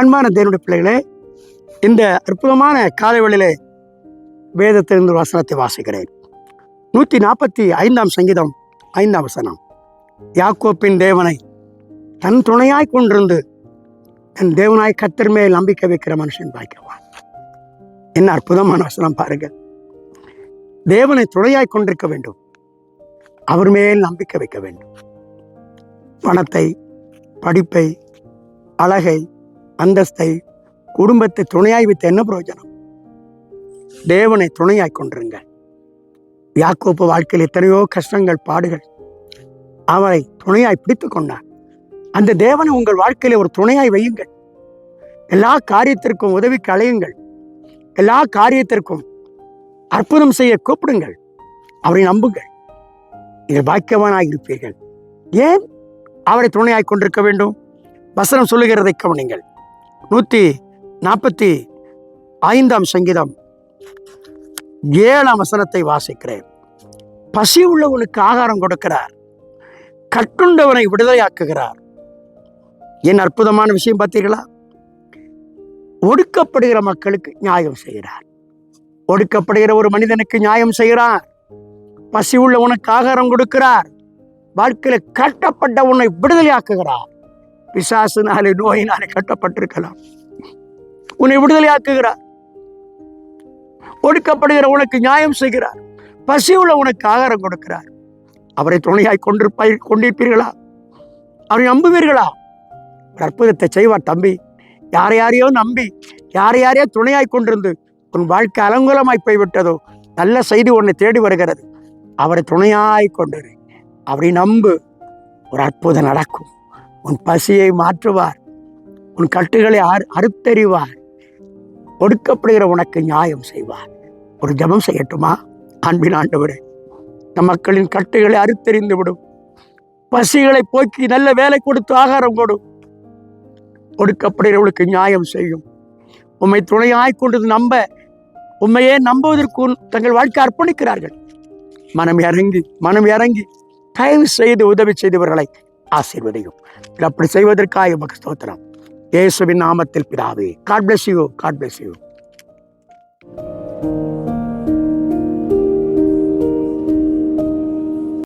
அன்பான தேவனுடைய பிள்ளைகளே இந்த அற்புதமான காலை வேளையிலே வேதத்திலிருந்து வசனத்தை வாசிக்கிறேன். நூற்றி நாற்பத்தி ஐந்தாம் சங்கீதம் ஐந்தாம் வசனம். யாக்கோப்பின் தேவனை தன் துணையாய் கொண்டிருந்து என் தேவனாய் கத்தர் மேல் நம்பிக்கை வைக்கிற மனுஷன் பாய்க்குவான் என்ன அற்புதமான வசனம் பாருங்கள் தேவனை துணையாய் கொண்டிருக்க வேண்டும். அவர் மேல் நம்பிக்கை வைக்க வேண்டும். பணத்தை படிப்பை அழகை அந்தஸ்தை குடும்பத்தை துணையாய் வைத்த என்ன பிரயோஜனம்? தேவனை துணையாய் கொண்டிருங்க யாக்கோப்பு வாழ்க்கையில் எத்தனையோ கஷ்டங்கள் பாடுகள் அவரை துணையாய் பிடித்து கொண்டார். அந்த தேவனை உங்கள் வாழ்க்கையில ஒரு துணையாய் வையுங்கள். எல்லா காரியத்திற்கும் உதவிக்கு அலையுங்கள் எல்லா காரியத்திற்கும் அற்புதம் செய்ய கூப்பிடுங்கள். அவரை நம்புங்கள். நீங்கள் பாக்கியவானாக இருப்பீர்கள். ஏன் அவரை துணையாய் கொண்டிருக்க வேண்டும்? வசனம் சொல்லுகிறதை கவனிங்கள் நூற்றி நாற்பத்தி ஐந்தாம் சங்கீதம். ஏழாம் வசனத்தை வாசிக்கிறேன். பசி உள்ளவனுக்கு ஆகாரம் கொடுக்கிறார். கட்டுண்டவனை விடுதலையாக்குகிறார். என் அற்புதமான விஷயம் பார்த்தீர்களா? ஒடுக்கப்படுகிற மக்களுக்கு நியாயம் செய்கிறார். ஒடுக்கப்படுகிற ஒரு மனிதனுக்கு நியாயம் செய்கிறார். பசி உள்ளவனுக்கு ஆகாரம் கொடுக்கிறார். வாழ்க்கையில் கட்டப்பட்ட உன்னை விடுதலையாக்குகிறார். பிசாசுனாலே நோயினாலே கட்டப்பட்டிருக்கலாம். உன்னை விடுதலையாக்குகிறார். ஒடுக்கப்படுகிற உனக்கு நியாயம் செய்கிறார். பசி உள்ள உனக்கு ஆகாரம் கொடுக்கிறார். அவரை துணையாய் கொண்டிருப்பாய் கொண்டிருப்பீர்களா? அவரை நம்புவீர்களா? ஒரு அற்புதத்தை செய்வார் தம்பி. யாரை யாரையோ நம்பி யாரை யாரையோ துணையாய் கொண்டிருந்து உன் வாழ்க்கை அலங்கோலமாய் போய்விட்டதோ நல்ல செய்தி உன்னை தேடி வருகிறது. அவரை துணையாய் கொண்டிரு. அவரை நம்பு. ஒரு அற்புதம் நடக்கும். உன் பசியை மாற்றுவார். உன் கட்டுகளை அறு அறுத்தறிவார். ஒடுக்கப்படுகிற உனக்கு நியாயம் செய்வார். ஒரு ஜெபம் செய்யட்டுமா? அன்பின் ஆண்டவரே நம் மக்களின் கட்டுகளை அறுத்தறிந்து விடும் பசிகளை போக்கி நல்ல வேலை கொடுத்து ஆகாரம் கொடு. ஒடுக்கப்படுகிறவர்களுக்கு நியாயம் செய்யும். உண்மை துணையாய் கொண்டது நம்ப உண்மையே நம்புவதற்கு தங்கள் வாழ்க்கை அர்ப்பணிக்கிறார்கள். மனம் இறங்கி மனம் இறங்கி தயவு செய்து உதவி செய்தவர்களை ஆசீர்வதியும். அப்படி செய்வதற்காக உமக்கு ஸ்தோத்திரம். இயேசுவின் நாமத்தில் பிதாவே God bless you God bless you